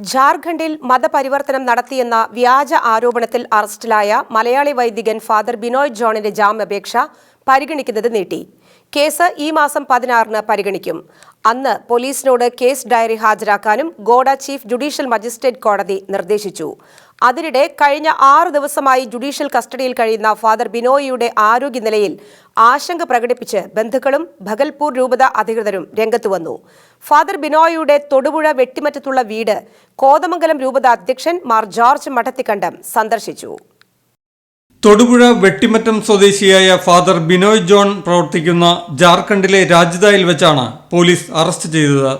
ജാർഖണ്ഡിൽ മതപരിവർത്തനം നടത്തിയെന്ന വ്യാജ ആരോപണത്തിൽ അറസ്റ്റിലായ മലയാളി വൈദികൻ ഫാദർ ബിനോയ് ജോണിന്റെ ജാമ്യാപേക്ഷ പരിഗണിക്കുന്നത് നീട്ടി. കേസ് ഈ മാസം പതിനാറിന് പരിഗണിക്കും. അന്ന് പോലീസിനോട് കേസ് ഡയറി ഹാജരാക്കാനും ഗോഡ ചീഫ് ജുഡീഷ്യൽ മജിസ്ട്രേറ്റ് കോടതി നിർദ്ദേശിച്ചു. അതിനിടെ കഴിഞ്ഞ ആറ് ദിവസമായി ജുഡീഷ്യൽ കസ്റ്റഡിയിൽ കഴിയുന്ന ഫാദർ ബിനോയിയുടെ ആരോഗ്യനിലയിൽ ആശങ്ക പ്രകടിപ്പിച്ച് ബന്ധുക്കളും ഭഗൽപൂർ രൂപത അധികൃതരും രംഗത്തുവന്നു ഫാദർ ബിനോയിയുടെ തൊടുപുഴ വെട്ടിമറ്റത്തുള്ള വീട് കോതമംഗലം രൂപത അധ്യക്ഷൻ മാർ ജോർജ് മഠത്തിക്കണ്ടം സന്ദർശിച്ചു. തൊടുപുഴ വെട്ടിമറ്റം സ്വദേശിയായ ഫാദർ ബിനോയ് ജോൺ പ്രവർത്തിക്കുന്ന ജാർഖണ്ഡിലെ രാജ്യതായിൽ വെച്ചാണ് പോലീസ് അറസ്റ്റ് ചെയ്തത്.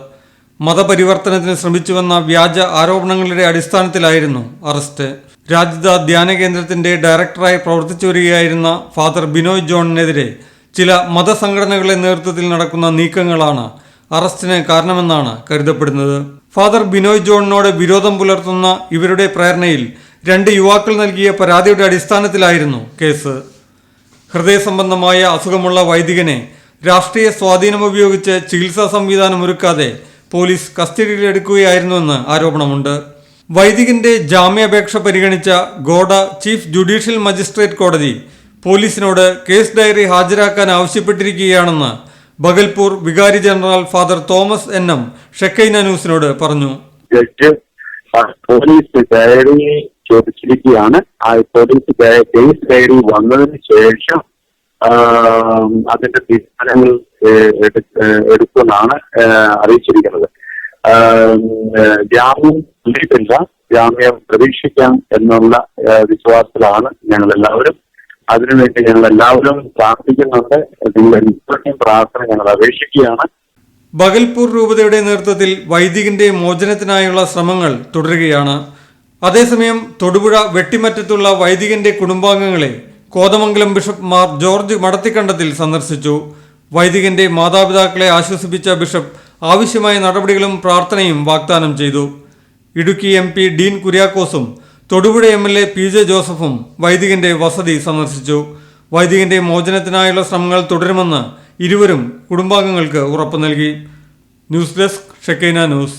മതപരിവർത്തനത്തിന് ശ്രമിച്ചുവെന്ന വ്യാജ ആരോപണങ്ങളുടെ അടിസ്ഥാനത്തിലായിരുന്നു അറസ്റ്റ്. രാജ്യത ധ്യാന കേന്ദ്രത്തിന്റെ ഡയറക്ടറായി പ്രവർത്തിച്ചു വരികയായിരുന്ന ഫാദർ ബിനോയ് ജോണിനെതിരെ ചില മതസംഘടനകളുടെ നേതൃത്വത്തിൽ നടക്കുന്ന നീക്കങ്ങളാണ് അറസ്റ്റിന് കാരണമെന്നാണ് കരുതപ്പെടുന്നത്. ഫാദർ ബിനോയ് ജോണിനോട് വിരോധം പുലർത്തുന്ന ഇവരുടെ പ്രേരണയിൽ രണ്ട് യുവാക്കൾ നൽകിയ പരാതിയുടെ അടിസ്ഥാനത്തിലായിരുന്നു കേസ്. ഹൃദയ സംബന്ധമായ അസുഖമുള്ള വൈദികനെ രാഷ്ട്രീയ സ്വാധീനം ഉപയോഗിച്ച് ചികിത്സാ സംവിധാനം ഒരുക്കാതെ പോലീസ് കസ്റ്റഡിയിലെടുക്കുകയായിരുന്നുവെന്ന് ആരോപണമുണ്ട്. വൈദികന്റെ ജാമ്യാപേക്ഷ പരിഗണിച്ച ഗോഡ ചീഫ് ജുഡീഷ്യൽ മജിസ്ട്രേറ്റ് കോടതി പോലീസിനോട് കേസ് ഡയറി ഹാജരാക്കാൻ ആവശ്യപ്പെട്ടിരിക്കുകയാണെന്ന് ബഗൽപൂർ വികാരി general father Thomas N M Shekinah ന്യൂസിനോട് പറഞ്ഞു. പോലീസ് ഡയറി ചോദിച്ചിരിക്കുകയാണ്. ആ പോലീസ് കേസ് ഡയറി വന്നതിന് ശേഷം അതിന്റെ തീരുമാനങ്ങൾ എടുക്കുമെന്നാണ് അറിയിച്ചിരിക്കുന്നത്. ജാമ്യം നൽകിയിട്ടില്ല ജാമ്യം പ്രതീക്ഷിക്കാം എന്നുള്ള വിശ്വാസത്തിലാണ് ഞങ്ങൾ എല്ലാവരും അതിനുവേണ്ടി ഞങ്ങൾ എല്ലാവരും പ്രാർത്ഥിക്കുന്നുണ്ട് നിങ്ങൾ പ്രാർത്ഥന ഞങ്ങൾ അപേക്ഷിക്കുകയാണ്. ബഗൽപൂർ രൂപതയുടെ നേതൃത്വത്തിൽ വൈദികന്റെ മോചനത്തിനായുള്ള ശ്രമങ്ങൾ തുടരുകയാണ്. അതേസമയം തൊടുപുഴ വെട്ടിമറ്റത്തുള്ള വൈദികന്റെ കുടുംബാംഗങ്ങളെ കോതമംഗലം ബിഷപ്പ് മാർ ജോർജ് മടത്തിക്കണ്ടത്തിൽ സന്ദർശിച്ചു. വൈദികന്റെ മാതാപിതാക്കളെ ആശ്വസിപ്പിച്ച ബിഷപ്പ് ആവശ്യമായ നടപടികളും പ്രാർത്ഥനയും വാഗ്ദാനം ചെയ്തു. ഇടുക്കി എം പി ഡീൻ കുര്യാക്കോസും Thodupuzha M L A P J ജോസഫും വൈദികന്റെ വസതി സന്ദർശിച്ചു. വൈദികന്റെ മോചനത്തിനായുള്ള ശ്രമങ്ങൾ തുടരുമെന്ന് ഇരുവരും കുടുംബാംഗങ്ങൾക്ക് ഉറപ്പു നൽകി. News desk Shekinah news.